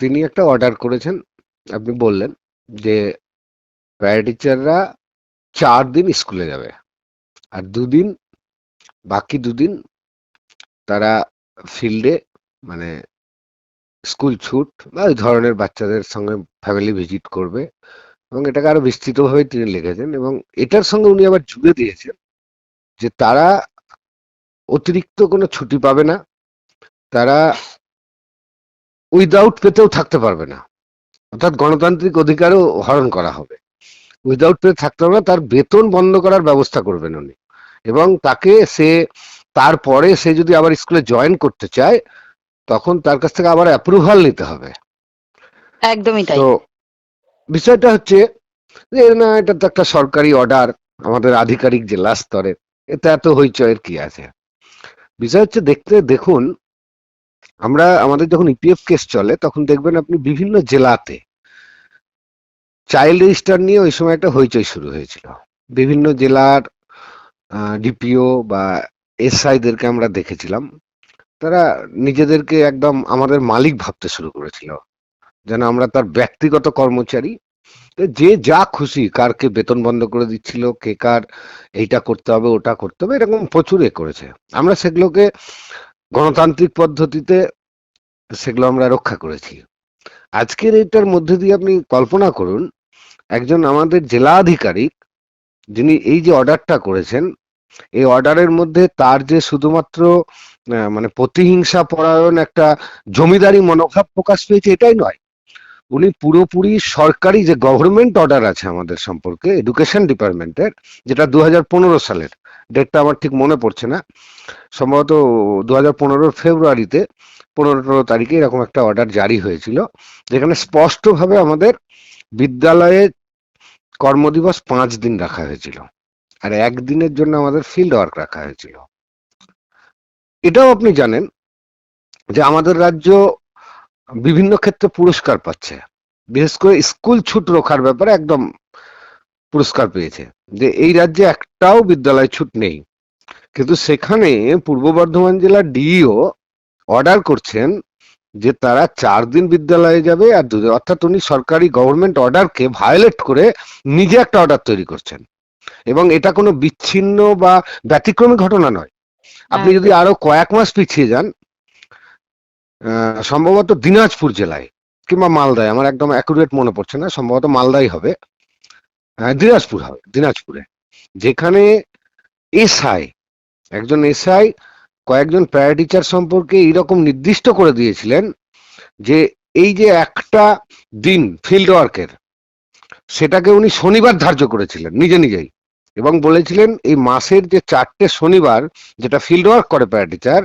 তিনি একটা অর্ডার করেছেন, আপনি বললেন যে প্যারা টিচাররা চার দিন স্কুলে যাবে আর দুদিন, বাকি দুদিন তারা ফিল্ডে মানে স্কুল ছুট বা ওই ধরনের বাচ্চাদের সঙ্গে ফ্যামিলি ভিজিট করবে এবং এটাকে আরও বিস্তৃতভাবে তিনি লিখেছেন এবং এটার সঙ্গে উনি আবার জুড়ে দিয়েছেন যে তারা অতিরিক্ত কোনো ছুটি পাবে না, তারা উইদাউট পেতেও থাকতে পারবে না। অর্থাৎ গণতান্ত্রিক অধিকারও হরণ করা হবে। উইদাউট পে থাকতে হবে না তার বেতন বন্ধ করার ব্যবস্থা করবেন উনি। এবং তাকে সে তারপরে সে যদি আবার স্কুলে জয়েন করতে চায় তখন তার কাছ থেকে আবার অ্যাপ্রুভাল নিতে হবে। একদমই তাই। তো বিষয়টা হচ্ছে যে না এটা তো একটা সরকারি অর্ডার আমাদের আধিকারিক জেলা স্তরে এতে এত হইচয়ের কি আছে? বিষয় হচ্ছে দেখতে দেখুন আমরা, আমাদের যখন ইপিএফ কেস চলে, তখন দেখবেন আপনি বিভিন্ন জেলাতে চাইল্ড রেজিস্টার নিয়ে ওই সময় একটা হইচই শুরু হয়েছিল। বিভিন্ন জেলার ডিপিও বা এসআইদেরকে আমরা দেখেছিলাম। তারা নিজেদেরকে একদম আমাদের মালিক ভাবতে শুরু করেছিল, যেন আমরা তার ব্যক্তিগত কর্মচারী। যে যা খুশি, কারকে বেতন বন্ধ করে দিচ্ছিল, কে কার এইটা করতে হবে, ওটা করতে হবে, এরকম প্রচুর এ করেছে। আমরা সেগুলোকে গণতান্ত্রিক পদ্ধতিতে সেগুলো আমরা রক্ষা করেছি। আজকের এটার মধ্যে দিয়ে আপনি কল্পনা করুন, একজন আমাদের জেলা আধিকারিক, যিনি এই যে অর্ডারটা করেছেন, এই অর্ডারের মধ্যে তার যে শুধুমাত্র মানে প্রতিহিংসা পরায়ণ একটা জমিদারি মনোভাব প্রকাশ পেয়েছে, এটাই নয়। উনি পুরোপুরি সরকারি যে গভর্নমেন্ট অর্ডার আছে আমাদের সম্পর্কে এডুকেশন ডিপার্টমেন্টের যেটা দু হাজার পনেরো সালের ডেটটা আমার ঠিক মনে পড়ছে না। সম্ভবত দু হাজার পনেরোর ফেব্রুয়ারিতে পনেরো তারিখে এরকম একটা অর্ডার জারি হয়েছিল, যেখানে স্পষ্টভাবে আমাদের বিদ্যালয়ে কর্মদিবস পাঁচ দিন রাখা হয়েছিল আর একদিনের জন্য আমাদের ফিল্ড ওয়ার্ক রাখা হয়েছিল। এটাও আপনি জানেন যে আমাদের রাজ্য বিভিন্ন ক্ষেত্রে পুরস্কার পাচ্ছে, বিশেষ করে স্কুল ছুট রোখার ব্যাপারে একদম পুরস্কার পেয়েছে। যে এই রাজ্যে একটাও বিদ্যালয় ছুট নেই। কিন্তু সেখানে পূর্ব বর্ধমান জেলার ডিইও অর্ডার করছেন যে তারা চার দিন বিদ্যালয়ে যাবে আর দুদিন অর্থাৎ উনি সরকারি গভর্নমেন্ট অর্ডারকে ভায়োলেট করে নিজে একটা অর্ডার তৈরি করছেন। এবং এটা কোনো বিচ্ছিন্ন বা ব্যতিক্রমী ঘটনা নয়। আপনি যদি আরও কয়েক মাস পিছিয়ে যান সম্ভবত দিনাজপুর জেলায় কিংবা মালদায়, আমার একদম অ্যাকুরেট মনে পড়ছে না, সম্ভবত মালদাই হবে। হ্যাঁ, দিনাজপুর হবে দিনাজপুরে। যেখানে এসআই একজন এসআই কয়েকজন প্যারা টিচার সম্পর্কে এইরকম নির্দিষ্ট করে দিয়েছিলেন যে এই যে একটা দিন ফিল্ড ওয়ার্কের সেটাকে উনি শনিবার ধার্য করেছিলেন নিজে নিজেই। এবং বলেছিলেন এই মাসের যে চারটে শনিবার যেটা ফিল্ড ওয়ার্ক করে প্যারা টিচার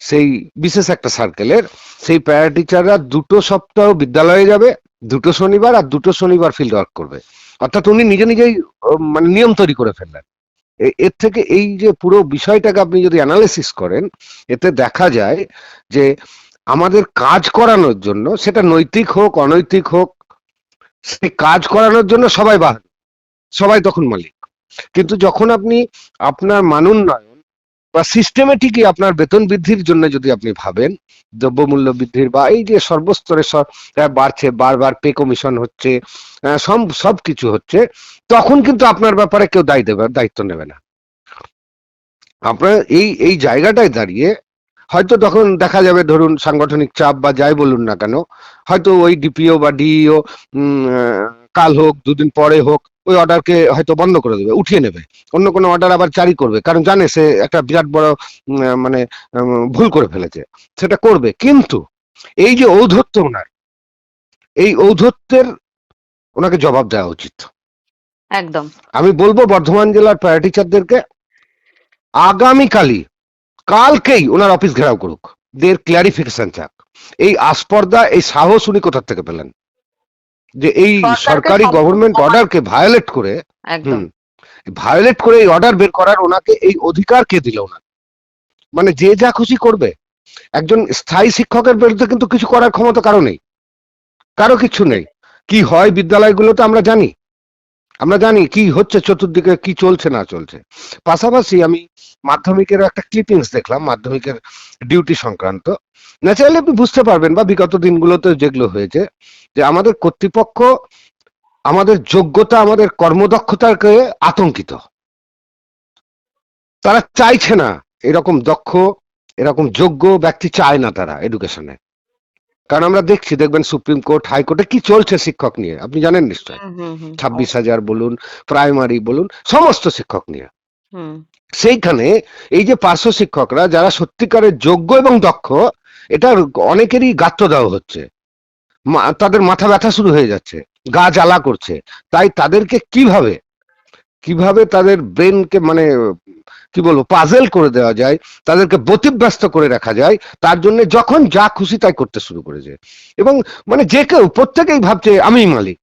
সেই বিশেষ একটা সার্কেলের সেই প্যারা টিচাররা দুটো সপ্তাহ বিদ্যালয়ে যাবে দুটো শনিবার আর দুটো শনিবার ফিল্ড ওয়ার্ক করবে। অর্থাৎ উনি নিজে নিজেই মানে নিয়ম তৈরি করে ফেললেন। এর থেকে এই যে পুরো বিষয়টাকে আপনি যদি অ্যানালিসিস করেন, এতে দেখা যায় যে আমাদের কাজ করানোর জন্য, সেটা নৈতিক হোক, অনৈতিক হোক সে কাজ করানোর জন্য সবাই বাহ সবাই তখন মালিক। কিন্তু যখন আপনি আপনার মানোন্নয়ন বা সিস্টেমেটিকই আপনার বেতন বৃদ্ধির জন্য যদি আপনি ভাবেন, দ্রব্যমূল্য বৃদ্ধির বা এই যে সর্বস্তরে বাড়ছে, বারবার পে কমিশন হচ্ছে সব কিছু হচ্ছে, তখন কিন্তু আপনার ব্যাপারে কেউ দায়ী দেবে, দায়িত্ব নেবে না। আপনার এই এই জায়গাটায় দাঁড়িয়ে হয়তো তখন দেখা যাবে, ধরুন সাংগঠনিক চাপ বা যাই বলুন না কেন, হয়তো ওই ডিপিও বা ডিইও কাল হোক দুদিন পরে হোক ওই অর্ডারকে হয়তো বন্ধ করে দেবে উঠিয়ে নেবে। অন্য কোনো অর্ডার আবার জারি করবে কারণ জানে সে একটা বিরাট বড় মানে ভুল করে ফেলেছে সেটা করবে। কিন্তু এই যে ঔদ্ধত্য ওনার এই ঔদ্ধত্যের ওনাকে জবাব দেওয়া উচিত। একদম। আমি বলব বর্ধমান জেলার প্যারা টিচারদেরকে আগামীকালই কালকেই ওনার অফিস ঘেরাও করুক। দের ক্লারিফিকেশন চাক। এই আস্পর্দা এই সাহস উনি কোথা থেকে পেলেন? যে এই সরকারি গভর্নমেন্ট অর্ডারকে ভায়োলেট করে একদম। ভায়োলেট করে এই অর্ডার বের করার ওনাকে এই অধিকার কে দিল ওনাকে মানে যে যা খুশি করবে। একজন স্থায়ী শিক্ষকের বিরুদ্ধে কিন্তু কিছু করার ক্ষমতা কারও নেই। কারও কিছু নেই। কি হয় বিদ্যালয়গুলোতে আমরা জানি। আমরা জানি কি হচ্ছে চতুর্দিকে কি চলছে না চলছে। পাশাপাশি আমি মাধ্যমিকের একটা ক্লিপিংস দেখলাম মাধ্যমিকের ডিউটি সংক্রান্ত। ন্যাচারালি আপনি বুঝতে পারবেন বা বিগত দিনগুলোতে যেগুলো হয়েছে যে আমাদের কর্তৃপক্ষ আমাদের যোগ্যতা আমাদের কর্মদক্ষতাকে আতঙ্কিত। তারা চাইছে না এরকম দক্ষ এরকম যোগ্য ব্যক্তি চায় না তারা এডুকেশনে কারণ আমরা দেখছি দেখবেন সুপ্রিম কোর্ট হাইকোর্টে কি চলছে শিক্ষক নিয়ে? আপনি জানেন নিশ্চয় ছাব্বিশ হাজার বলুন প্রাইমারি বলুন সমস্ত শিক্ষক নিয়ে। সেইখানে এই যে পার্শ্ব শিক্ষকরা যারা সত্যিকারের যোগ্য এবং দক্ষ এটা অনেকেরই গাত্র দেওয়া হচ্ছে। তাদের মাথা ব্যথা শুরু হয়ে যাচ্ছে, গা জ্বালা করছে। তাই তাদেরকে কীভাবে কীভাবে তাদের ব্রেনকে মানে কি বলব পাজেল করে দেওয়া যায়, তাদেরকে ব্যতিব্যস্ত করে রাখা যায়, তার জন্য যখন যা খুশি তাই করতে শুরু করেছে। এবং মানে যে কেউ, প্রত্যেকেই ভাবছে আমি মালিক।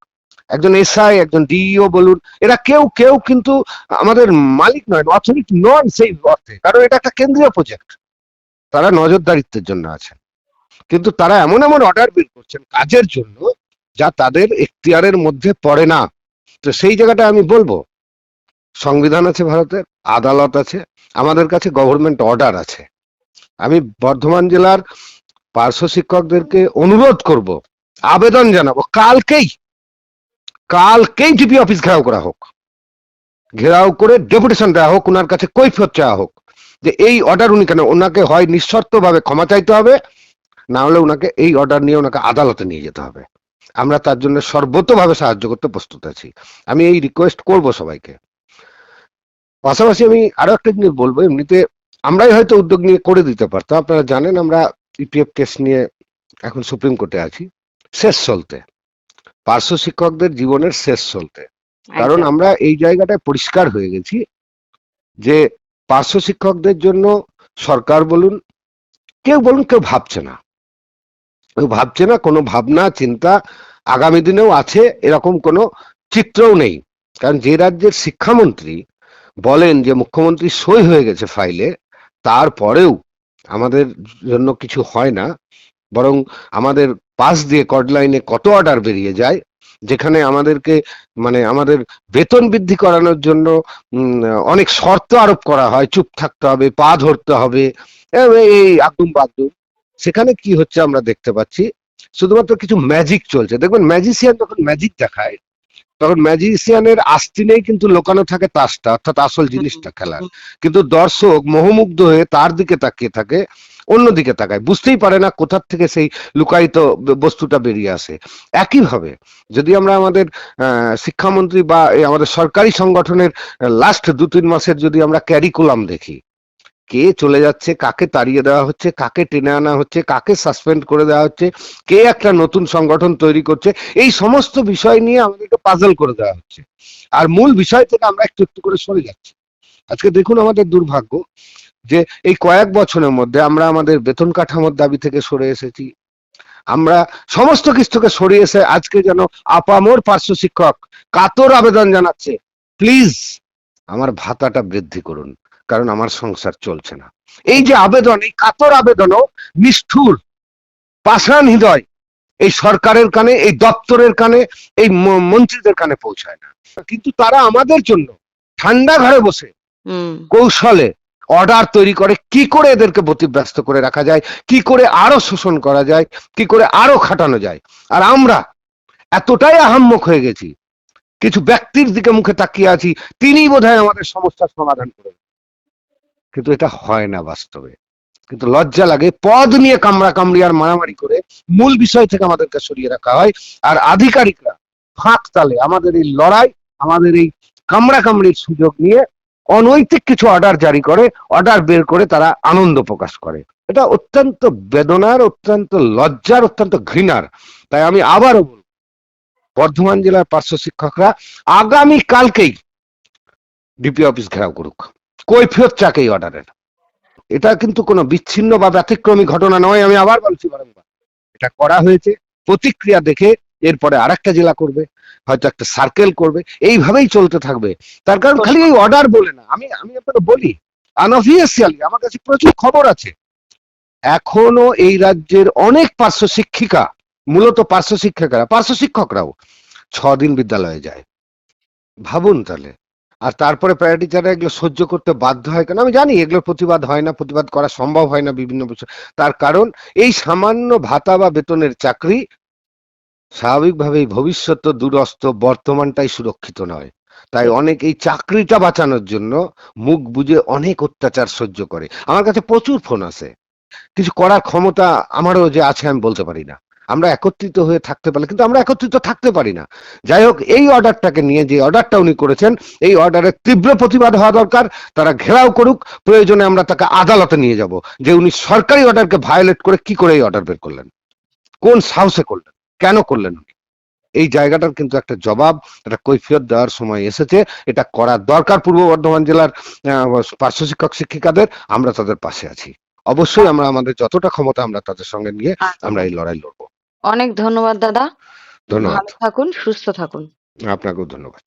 একজন এসআই, একজন ডিইও বলুন, এরা কেউ কেউ কিন্তু আমাদের মালিক নয় অথরিটি নয় সেই অর্থে, কারণ এটা একটা কেন্দ্রীয় প্রজেক্ট তারা নজরদারিত্বের জন্য আছেন। কিন্তু তারা এমন এমন অর্ডার বের করছেন কাজের জন্য যা তাদের এখতিয়ারের মধ্যে পড়ে না। তো সেই জায়গাটা আমি বলব। সংবিধান আছে ভারতের, আদালত আছে, আমাদের কাছে গভর্নমেন্ট অর্ডার আছে। আমি বর্ধমান জেলার পার্শ্ব শিক্ষকদেরকে অনুরোধ করব, আবেদন জানাব, কালকেই কালকেই ডিপি অফিস ঘেরাও করা হোক। ঘেরাও করে ডেপুটেশন দেওয়া হোক ওনার কাছে কৈফিয়ত চাওয়া হোক। যে এই অর্ডার উনি কেন? ওনাকে হয় নিঃশর্তভাবে ক্ষমা চাইতে হবে না হলে ওনাকে এই অর্ডার নিয়ে ওনাকে আদালতে নিয়ে যেতে হবে। আমরা তার জন্য সর্বতভাবে সাহায্য করতে প্রস্তুত আছি। আমি এই রিকোয়েস্ট করব সবাইকে। পাশাপাশি আমি আরও একটা জিনিস বলব এমনিতে আমরাই হয়তো উদ্যোগ নিয়ে করে দিতে পারতাম। আপনারা জানেন আমরা ইপিএফ কেস নিয়ে এখন সুপ্রিম কোর্টে আছি। শেষ চলতে। পার্শ্ব শিক্ষকদের জীবনের শেষ চলতে। কারণ আমরা এই জায়গাটায় পরিষ্কার হয়ে গেছি যে পার্শ্ব শিক্ষকদের জন্য সরকার বলুন, কেউ বলুন, কেউ ভাবছে না। কেউ ভাবছে না, কোনো ভাবনা, চিন্তা আগামী দিনেও আছে, এরকম কোনো চিত্রও নেই। কারণ যে রাজ্যের শিক্ষামন্ত্রী বলেন যে মুখ্যমন্ত্রী সই হয়ে গেছে ফাইলে তারপরেও আমাদের জন্য কিছু হয় না, বরং আমাদের পাশ দিয়ে কডলাইনে কত অর্ডার বেরিয়ে যায় যেখানে আমাদেরকে মানে আমাদের বেতন বৃদ্ধি করানোর জন্য অনেক শর্ত আরোপ করা হয়। চুপ থাকতে হবে পা ধরতে হবে এই- আকুম বাকুম সেখানে কি হচ্ছে আমরা দেখতে পাচ্ছি শুধুমাত্র কিছু ম্যাজিক চলছে। দেখবেন ম্যাজিসিয়ান যখন ম্যাজিক দেখায় তখন ম্যাজিসিয়ানের আস্তিনেই কিন্তু লোকানো থাকে তাসটা অর্থাৎ আসল জিনিসটা খেলার। কিন্তু দর্শক মোহমুগ্ধ হয়ে তার দিকে তাকিয়ে থাকে অন্যদিকে তাকায়। বুঝতেই পারে না কোথার থেকে সেই লুকায়িত বস্তুটা বেরিয়ে আসে। একইভাবে যদি আমরা আমাদের শিক্ষামন্ত্রী বা আমাদের সরকারি সংগঠনের লাস্ট দু তিন মাসের যদি আমরা ক্যারিকুলাম দেখি, কে চলে যাচ্ছে, কাকে তাড়িয়ে দেওয়া হচ্ছে, কাকে টেনে আনা হচ্ছে, কাকে সাসপেন্ড করে দেওয়া হচ্ছে, কে একটা নতুন সংগঠন তৈরি করছে, এই সমস্ত বিষয় নিয়ে আমাদেরকে পাজল করে দেওয়া হচ্ছে। আর মূল বিষয় থেকে আমরা একটু একটু করে সরে যাচ্ছি। আজকে দেখুন আমাদের দুর্ভাগ্য যে এই কয়েক বছরের মধ্যে আমরা আমাদের বেতন কাঠামোর দাবি থেকে সরে এসেছি। আমরা সমস্ত কিছু থেকে সরে এসে আজকে যেন আপামোর পার্শ্ব শিক্ষক কাতর আবেদন জানাচ্ছে। প্লিজ আমার ভাতাটা বৃদ্ধি করুন কারণ আমার সংসার চলছে না। এই যে আবেদন এই কাতর আবেদনও নিষ্ঠুর পাষাণ হৃদয় এই সরকারের কানে এই দপ্তরের কানে এই মন্ত্রীদের কানে পৌঁছায় না। কিন্তু তারা আমাদের জন্য ঠান্ডা ঘরে বসে হুম, কৌশলে অর্ডার তৈরি করে, কি করে এদেরকে ব্যস্ত করে রাখা যায়, কি করে আরও শোষণ করা যায়, কি করে আরও খাটানো যায়। আর আমরা এতটাই আহাম্মক হয়ে গেছি, কিছু ব্যক্তির দিকে মুখে তাকিয়ে আছি তিনি বোধহয় আমাদের সমস্যার সমাধান করে কিন্তু এটা হয় না বাস্তবে। কিন্তু লজ্জা লাগে, পদ নিয়ে কামড়া কামড়ি আর মারামারি করে মূল বিষয় থেকে আমাদেরকে সরিয়ে রাখা হয়। আর আধিকারিকরা ফাঁক তালে আমাদের এই লড়াই, আমাদের এই কামড়া কামড়ির সুযোগ নিয়ে অনৈতিক কিছু অর্ডার জারি করে অর্ডার বের করে তারা আনন্দ প্রকাশ করে। এটা অত্যন্ত বেদনার, অত্যন্ত লজ্জার, অত্যন্ত ঘৃণার। তাই আমি আবারও বলব, বর্ধমান জেলার পার্শ্ব শিক্ষকরা আগামী কালকেই ডিপি অফিস ঘেরাও করুক। কৈফিয়ত চাক এই অর্ডারের এটা কিন্তু কোনো বিচ্ছিন্ন বা ব্যতিক্রমী ঘটনা নয়, আমি আবার বলছি বারংবার। এটা করা হয়েছে, প্রতিক্রিয়া দেখে এরপরে আরেকটা জেলা করবে হয়তো একটা সার্কেল করবে এইভাবেই চলতে থাকবে। তার কারণ খালি এই অর্ডার বলে না। আমি আমি আপনাকে বলি আনঅফিসিয়ালি আমার কাছে প্রচুর খবর আছে। এখনও এই রাজ্যের অনেক পার্শ্ব শিক্ষিকা মূলত পার্শ্ব শিক্ষিকারা পার্শ্ব শিক্ষকরাও ছ দিন বিদ্যালয়ে যায়। ভাবুন তাহলে। আর তারপরে প্রায়োরিটি যারা এগুলো সহ্য করতে বাধ্য হয় কেন? আমি জানি এগুলোর প্রতিবাদ হয় না প্রতিবাদ করা সম্ভব হয় না বিভিন্ন বিষয়। তার কারণ এই সামান্য ভাতা বা বেতনের চাকরি স্বাভাবিকভাবেই ভবিষ্যৎ তো দূরস্থ বর্তমানটাই সুরক্ষিত নয়। তাই অনেক এই চাকরিটা বাঁচানোর জন্য মুখ বুজে অনেক অত্যাচার সহ্য করে। আমার কাছে প্রচুর ফোন আছে। কিছু করার ক্ষমতা আমারও যে আছে আমি বলতে পারি না। আমরা একত্রিত হয়ে থাকতে পারি, কিন্তু আমরা একত্রিত থাকতে পারি না। যাই হোক, এই অর্ডারটাকে নিয়ে যে অর্ডারটা উনি করেছেন, এই অর্ডারের তীব্র প্রতিবাদ হওয়া দরকার। তারা ঘেরাও করুক, প্রয়োজনে আমরা তাকে আদালতে নিয়ে যাব। যে উনি সরকারি অর্ডারকে ভায়োলেট করে কি করে এই অর্ডার বের করলেন? কোন সাহসে করলেন? কেন করলেন? উনি এই জায়গাটার কিন্তু একটা জবাব একটা কৈফিয়ত দেওয়ার সময় এসেছে। এটা করার দরকার পূর্ব বর্ধমান জেলার পার্শ্ব শিক্ষক শিক্ষিকাদের। আমরা তাদের পাশে আছি। অবশ্যই আমরা আমাদের যতটা ক্ষমতা আমরা তাদের সঙ্গে নিয়ে আমরা এই লড়াই লড়বো। অনেক ধন্যবাদ দাদা। ধন্যবাদ। থাকুন সুস্থ থাকুন। আপনাকেও ধন্যবাদ।